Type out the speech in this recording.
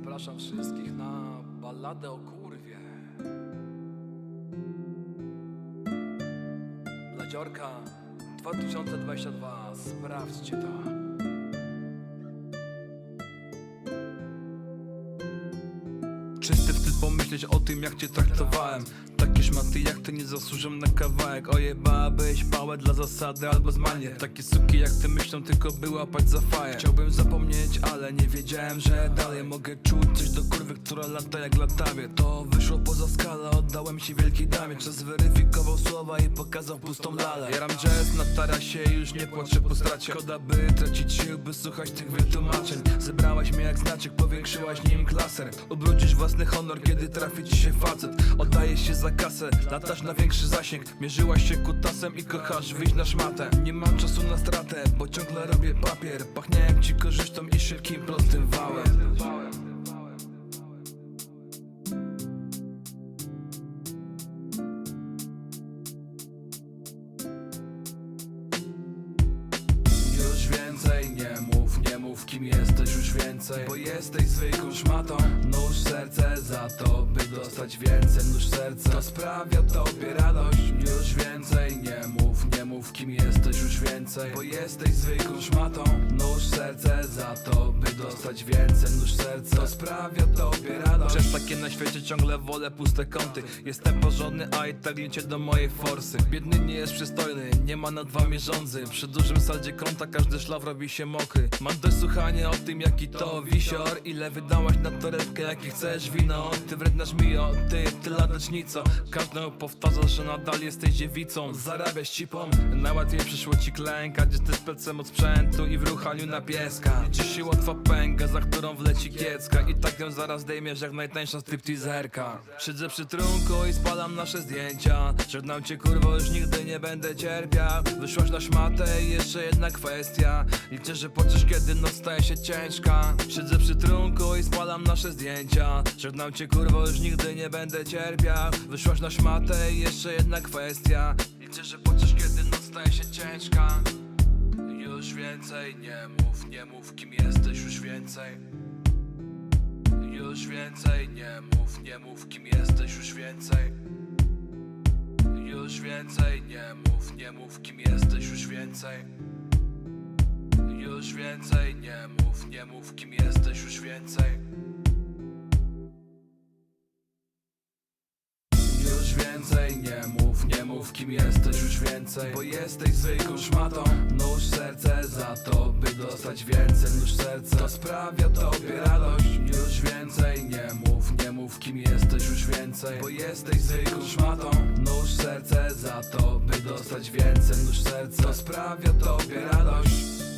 Zapraszam wszystkich na balladę o kurwie. Bladziorka 2022. Sprawdźcie to. Czysty wstyd pomyśleć o tym jak cię traktowałem szmaty jak ty nie zasłużą na kawałek? Ojebałabyś pałę dla zasady albo zmanie. Takie suki jak ty myślą tylko by łapać za faję. Chciałbym zapomnieć, ale nie wiedziałem, że dalej. Mogę czuć coś do kurwy, która lata jak latawie. To wyszło poza skalę, oddałem się wielkiej damie. Czas zweryfikował słowa i pokazał pustą lalę. Jaram jazz na tarasie już nie płaczę po stracie. Szkoda by tracić sił, by słuchać tych wytłumaczeń. Zebrałaś mnie jak znaczek, powiększyłaś nim klaser. Ubrudzisz własny honor, kiedy trafi ci się facet. Oddajesz się za kasę, latasz na większy zasięg. Mierzyłaś się kutasem i kochasz wyjść na szmatę. Nie mam czasu na stratę, bo ciągle robię papier. Pachnie jak ci korzyszczą i szybkim, prostym wałem. Więcej nie mów, nie mów kim jesteś już więcej. Bo jesteś zwykłą szmatą. Nóż serce za to, dostać więcej Nóż serce. To sprawia tobie radość Już więcej. Nie mów, nie mów kim jesteś już więcej. Bo jesteś zwykłą szmatą Nóż serce. Za to, by dostać więcej Nóż serce. To sprawia tobie radość Takie na świecie ciągle wolę puste kąty. Jestem porządny, a i tak liczę do mojej forsy. Biedny nie jest przystojny, nie ma nad wami rządzy. Przy dużym saldzie konta każdy szlaf robi się mokry. Mam dość słuchania o tym jaki to wisior. Ile wydałaś na torebkę, jakie chcesz wino? Ty wrednasz mi o ty, ty ladacznico Każdy powtarza, że nadal jesteś dziewicą. Zarabiasz cipą, najłatwiej przyszło ci klęka. Gdzie ty z plecem od sprzętu i w ruchaniu na pieska. Dziś się pęga, za którą wleci kiecka. I tak ją zaraz dejmiesz jak najtańsza stripteaserka Siedzę przy trunku i spalam nasze zdjęcia. Żegnam cię kurwo, już nigdy nie będę cierpiał. Wyszłaś na szmatę i jeszcze jedna kwestia. Liczę, że płaczesz kiedy noc staje się ciężka. Siedzę przy trunku i spalam nasze zdjęcia. Żegnam cię kurwo, już nigdy nie będę cierpiał. Wyszłaś na szmatę i jeszcze jedna kwestia. Liczę, że płaczesz kiedy noc staje się ciężka. Już więcej nie mów, nie mów kim jesteś już więcej Już więcej. Nie mów, nie mów kim jesteś już więcej. Już więcej. Nie mów, nie mów kim jesteś już więcej. Już więcej. Nie mów, nie mów kim jesteś już więcej. Już więcej. Nie mów, nie mów kim jesteś już więcej. Bo jesteś zwykłą szmatą. Nóż serce za to, by dostać więcej. Nóż serce. To sprawia tobie szmatą. Nóż serce za to, by dostać więcej. Nóż serce sprawia tobie radość